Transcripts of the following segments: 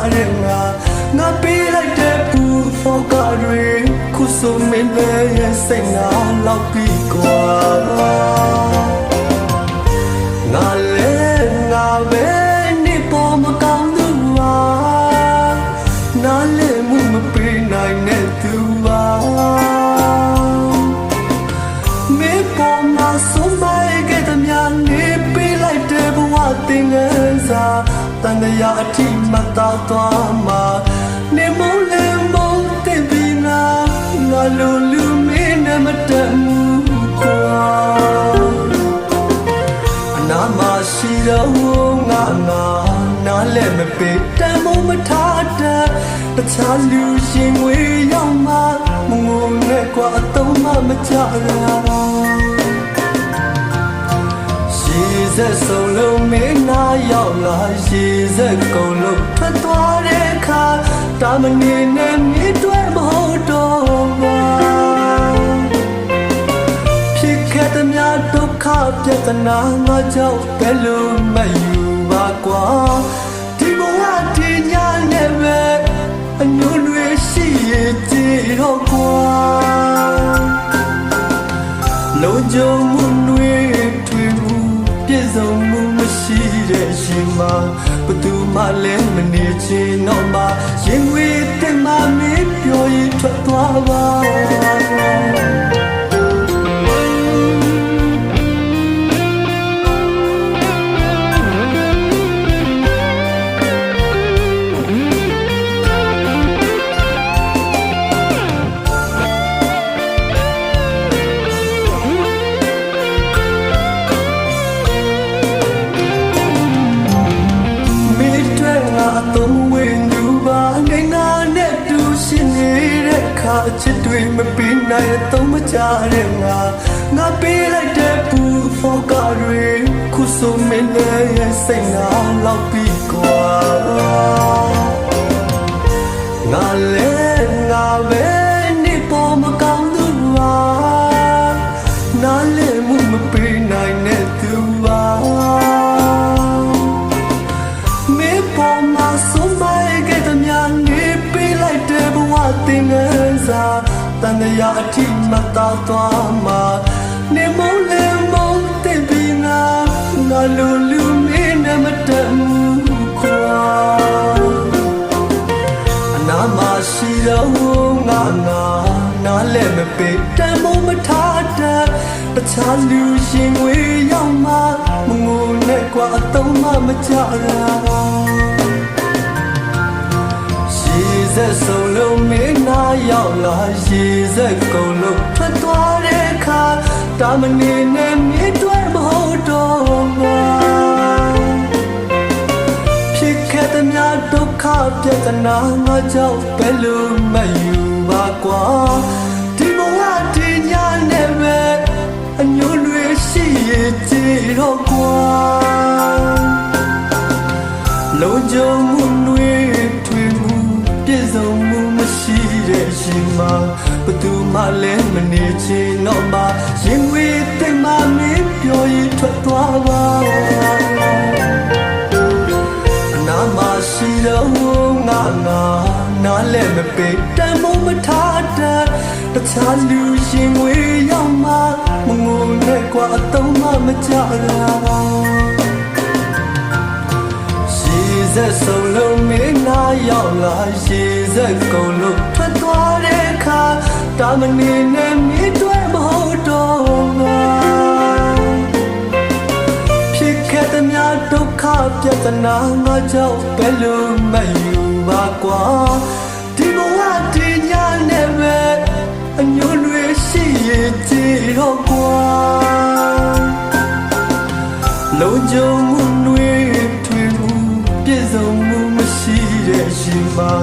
တော့မကြတဲ့ငါငါပေးလိုက်တဲ့ဘူဖောကတွေခုဆိုမင်းလည်းရဲ့စိတ်ငါလောက်ပြီး သွားမှာနေမုန်းလဲမုန်းတဲ့ပြီးငါငါလိုလူမင်းနဲ့မတတ်ဘူးကွာအနာမရှိတော့ငါငါနားလည်းမပေးတမ်းမမထားတဲ့တခြားလူရှင်ဝေးရောက်မှမငုံနဲ့ကွာအတော့မှမကြရရှိ စက်ဆုံးလုံးမင်းနာရောက်လာရှိစက်ကုန်လို့ထွက်သွားတဲ့အခါတာမနေနဲ့မြေတွဲမဟုတ်တော့ပါဖြစ်ခဲ့တဲ့များဒုက္ခပြဿနာငါကြောင့်ဘယ်လိုမယူပါကွာဒီဘဝဒီညနဲ့ပဲအညွန့်တွေရှိရဲ့ကြည်တော့ကွာလုံးကြုံမှု မှာဘသူမှလည်းမနေချင်တော့မှရင်ဝေးတဲ့မမင်းပြောရင်ထွက်သွားပါ နိုင်တော့မကြတဲ့ငါငါပေးလိုက်တဲ့ဘူဖောကတွေခုဆိုမင်းလည်းရဲ့စိတ်ငါလောက်ပြီးကွာငါလည်းငါပဲနေပေါ်မကောင်းသူပါနားလည်းမှုမပေးနိုင်တဲ့သူပါမေပေါ်မှာဆုံးမခဲ့တဲ့များနေပေးလိုက်တဲ့ဘဝတင်ငယ်စာ တန်ရာအထိမတော်သွားမှာနေမုန်းလဲမုန်းတဲ့ပြီးငါငါလိုလူမင်းနဲ့မတတ်ဘူးခွာအနာမရှိတော့ငါငါနားလည်းမပေးတမ်းမမထားတဲ့တခြားလူရှင်ဝေးရောက်မှမငုံနဲ့ကွာအတော့မှမကြရရှိစက်ဆုံးလုံးမင်းနာ ရောက်လာရှိစက်ကုန်လို့ထွက်သွားတဲ့အခါတာမနေနဲ့မြေတွဲမဟုတ်တော့ပါဖြစ်ခဲ့တဲ့များဒုက္ခပြဿနာငါကြောင့်ဘယ်လိုမယူပါကွာဒီဘဝဒီညနဲ့ပဲအညွန့်တွေရှိရဲ့ကြည်တော့ကွာလုံးကြုံမှု မရှိတဲ့ရှင်မှာဘသူမှလည်းမနေချင်တော့မှရင်ဝေးတဲ့မမင်းပြောရင်ထွက်သွားပါအနာမရှိတော့ငါငါနားလည်းမပေးတမ်းမမထားတဲ့တခြားလူရှင်ဝေးရောက်မှမငုံနဲ့ကွာအတော့မှမကြရ ရှိစက်ဆုံးလုံးမင်းနာရောက်လာရှိစက်ကုန်လို့ထွက်သွားတဲ့အခါတာမနေနဲ့မြေတွဲမဟုတ်တော့ပါဖြစ်ခဲ့တဲ့များဒုက္ခပြဿနာငါကြောင့်ဘယ်လိုမယူပါကွာဒီဘဝဒီညနဲ့ပဲအညွန့်တွေရှိရဲ့ကြည်တော့ကွာလုံးကြုံ မှာ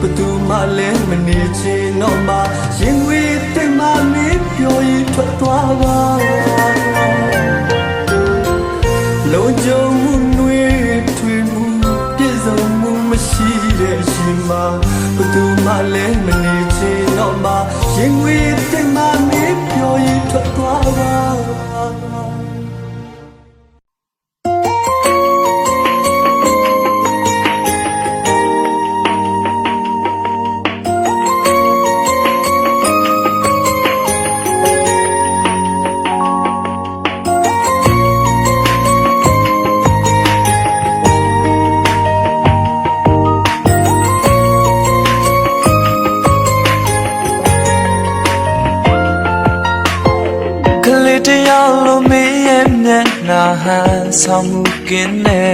ဘသူမှလည်းမနေချင်တော့မှရင်ဝေးတဲ့မမင်းပြောရင်ထွက်သွားပါလုံးကြုံမှုတွေထွေမှုပြည့်စုံမှုမရှိတဲ့ရှင်မှာဘသူမှလည်းမနေချင်တော့မှရင်ဝေး ဟန်ဆောင်မှုကင်းနေ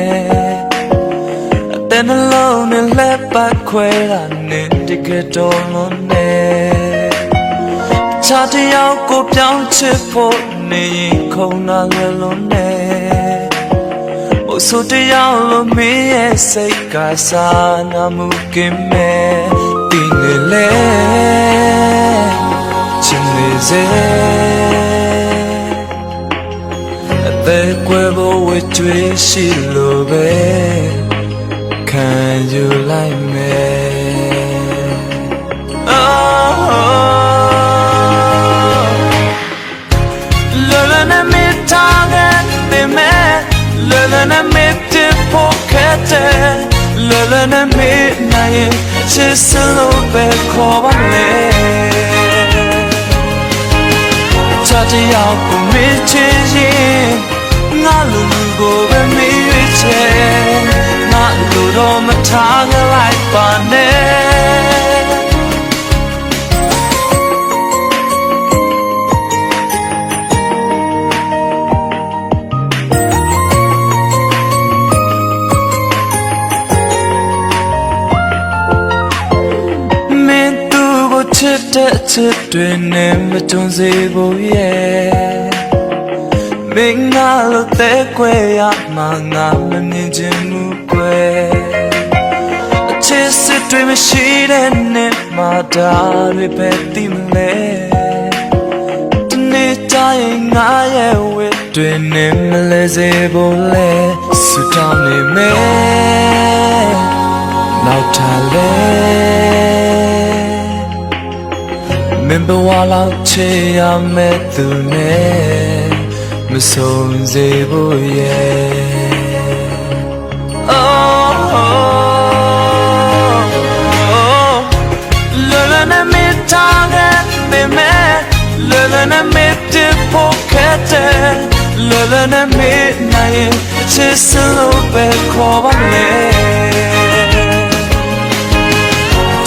အတဲ့နှလုံးနဲ့လက်ပတ်ခွဲတာနဲ့တကယ်တော်လုံးနဲ့ချာတယောက်ကိုပြောင်းချစ်ဖို့နေရင်ခုံနာလွယ်လုံးနဲ့မို့ဆိုတယောက်လိုမင်းရဲ့စိတ်ကစားနာမှုကင်းမဲ့တင်းနေလေချင်နေစေ အသက်ကွယ်ဖို့ဝတ်ကြွေးရှိလို့ပဲခံယူလိုက်မယ်လလနဲ့မထားခဲ့တယ်မဲလလနဲ့မတစ်ဖို့ခဲ့တယ်လလနဲ့မနိုင်ချစ်စလို့ပဲခေါ်ပါလေချာတယောက်ကိုမေ့ချင်ရင်ငါ ထားကြလိုက်ပါနဲ့မင်းသူကိုချစ်တဲ့ချစ်တွေနဲ့မကြုံစေဖို့ရဲ့မင်းငါလို့တဲ့ခွဲရမှာငါမမြင်ချင် တွေမရှိတဲ့နဲ့မှာဒါတွေပဲသိမလဲဒီနေ့တိုင်းငါရဲ့ဝတ်တွေနဲ့မလဲစေဖို့လဲစွတောင်းနေမယ်နောက်ထားလဲမင်းဘဝလောက်ချေရမဲ့သူနဲ့မဆုံးစေဖို့ရဲ့ pokete La la la me na ye Chiselo be koba le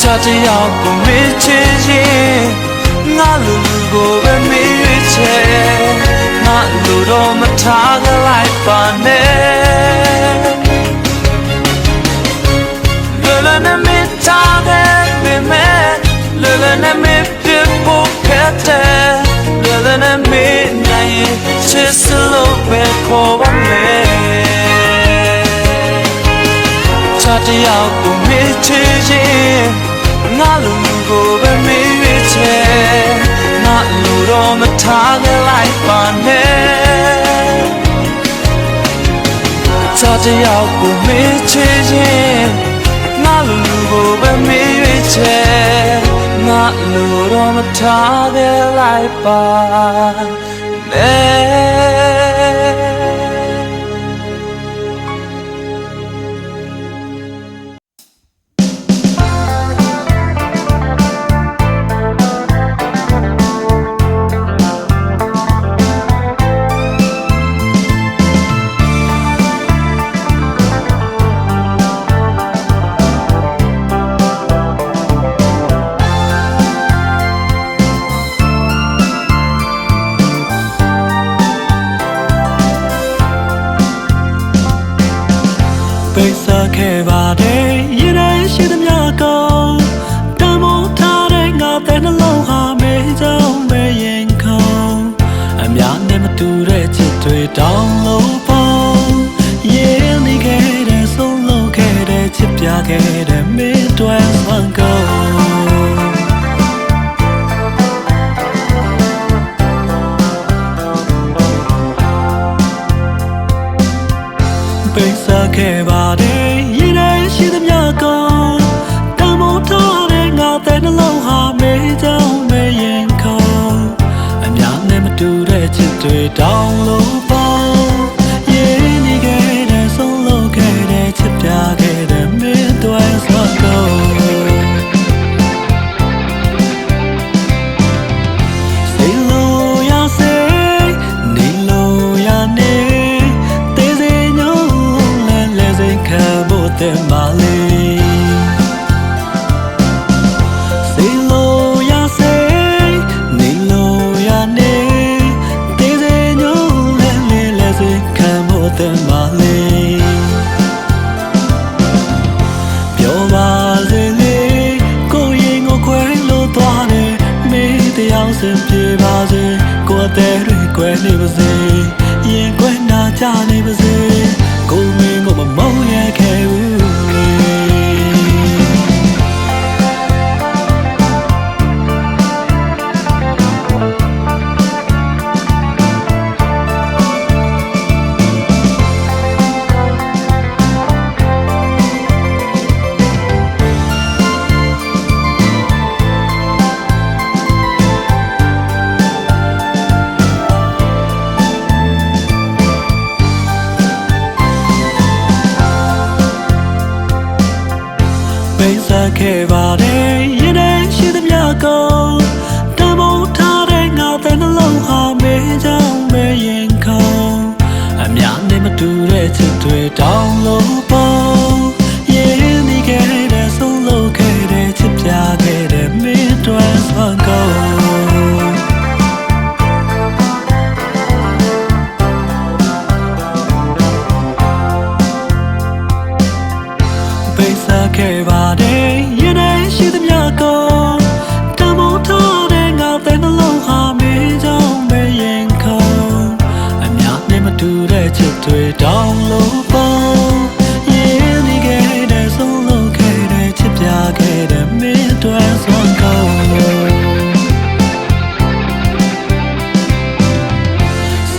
ချာတယောက်ကိုမေ့ချင်ရင်ငါလူလူကိုပဲမေ့ရချင်ငါလူတော့မထားကြလိုက်ပါနဲ့လလနဲ့ ခေါ်ပါမယ်ချာတယောက်ကိုမေ့ချင်ရင်ငါလူကိုပဲမေ့ရချင်ငါလူတော့မထားကြလိုက်ပါနဲ့ချာတယောက်ကိုမေ့ချင်ရင်ငါလူကိုပဲမေ့ရချင်ငါလူတော့မထားကြလိုက်ပါနဲ့ တဲ့ချစ်တွေတောင်းလို့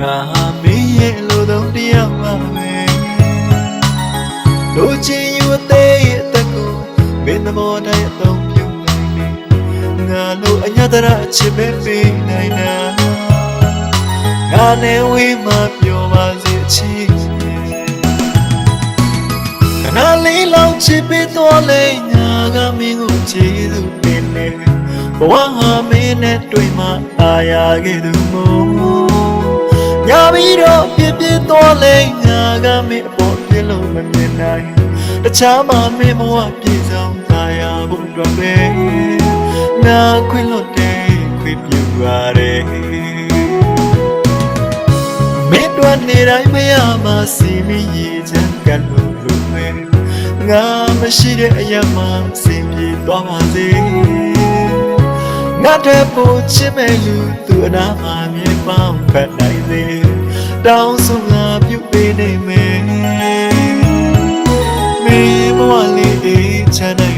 ငါဟာမင်းရဲ့အလိုတော်တရားပါပဲလိုချင်ယူအသေးရဲ့အသက်ကိုမင်းသဘောတိုင်းအသုံးပြုနိုင်တယ်ငါလိုအညတရအချစ်ပဲပေးနိုင်တာငါနဲ့ဝေးမှပြောပါစေချစ်ခဏလေးလောက်ချစ်ပေးတော့လေငါကမင်းကိုချစ်သူတင်နေဘဝဟာမင်းနဲ့တွေ့မှအာရခဲ့သူမို့ ညာပြီးတော့ပြစ်ပြစ်တော့လေငါကမင်းအပေါ်ပြစ်လို့မမြင်နိုင်တခြားမှမင်းဘဝပြည့်စုံသာယာဖို့အတွက်ပဲငါခွင့်လွတ်တယ်ခွင့်ပြုရတယ်မင်းတို့နေတိုင်းမရမှစီမီရချမ်းကလို့လို့ပဲငါမရှိတဲ့အရာမှစင်ပြေသွားပါစေ ငါတဲ့ပိုချစ်မဲ့လူသူအနာမှာမြေပေါင်းဖက်နိုင်စေတောင်းဆိုငါပြုပေးနေမယ်မင်းဘဝလေးအေးချမ်းနိုင်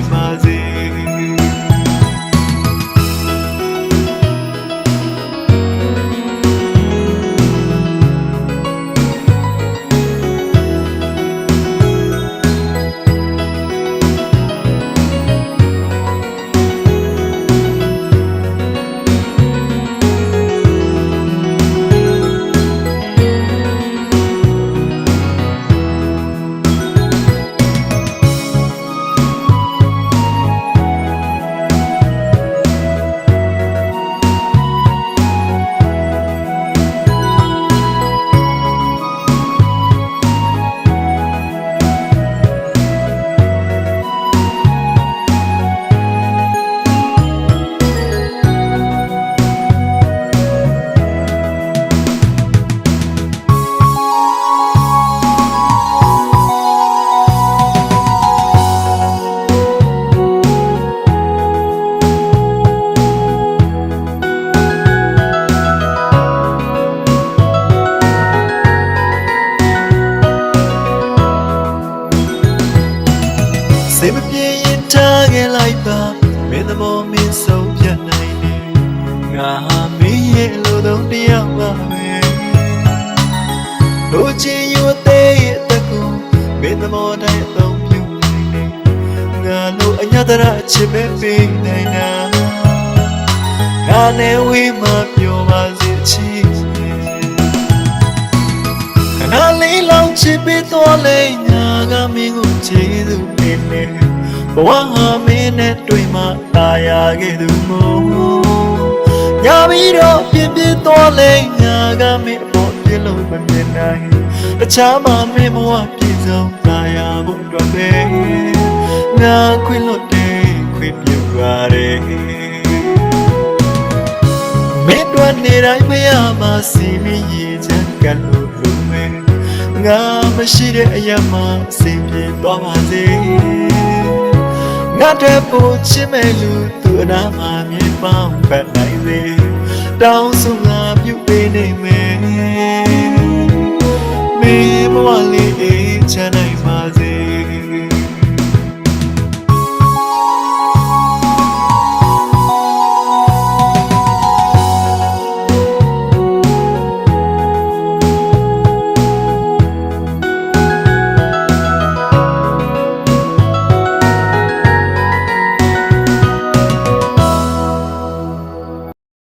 စေမပြေရင်ထားခဲ့လိုက်ပါမင်းသဘောမင်းဆုံးဖြတ်နိုင်တယ်ငါဟာမင်းရဲ့လူတော်တယောက်ပါပဲတို့ချင်ယူသေးရဲ့တကူမင်းသဘောတိုင်းအသုံးပြုနိုင်တယ်ငါလိုအညတရအချစ်ပဲပေးနိုင်တာငါနဲ့ဝေးမှပြောပါစေချင် ချစ်ပေးတော်လဲညာကမင်းကိုချေသူနေနေဘဝဟာမင်းနဲ့တွေ့မှตายရခဲ့သူမို့ညာပြီးတော့ပြင်းပြတော်လဲညာကမင်းအပေါ်ပြလို့မမြင်နိုင်တခြားမှမင်းဘဝပြည့်စုံตายရဖို့အတွက်ပဲငါခွင့်လွတ်တယ်ခွင့်ပြုရတယ် မင်းတို့နေတိုင်းမရမစီမီရေချမ်းကလို့လို့မယ် ငါမရှိတဲ့အရာမှအစဉ်ပြေသွားပါစေငါတဲ့ပူချစ်မဲ့လူသူအနာမှာမြေပေါင်းဖက်နိုင်စေတောင်းဆိုငါပြုပေးနေမယ်မင်းဘဝလေးအေးချမ်းနိုင်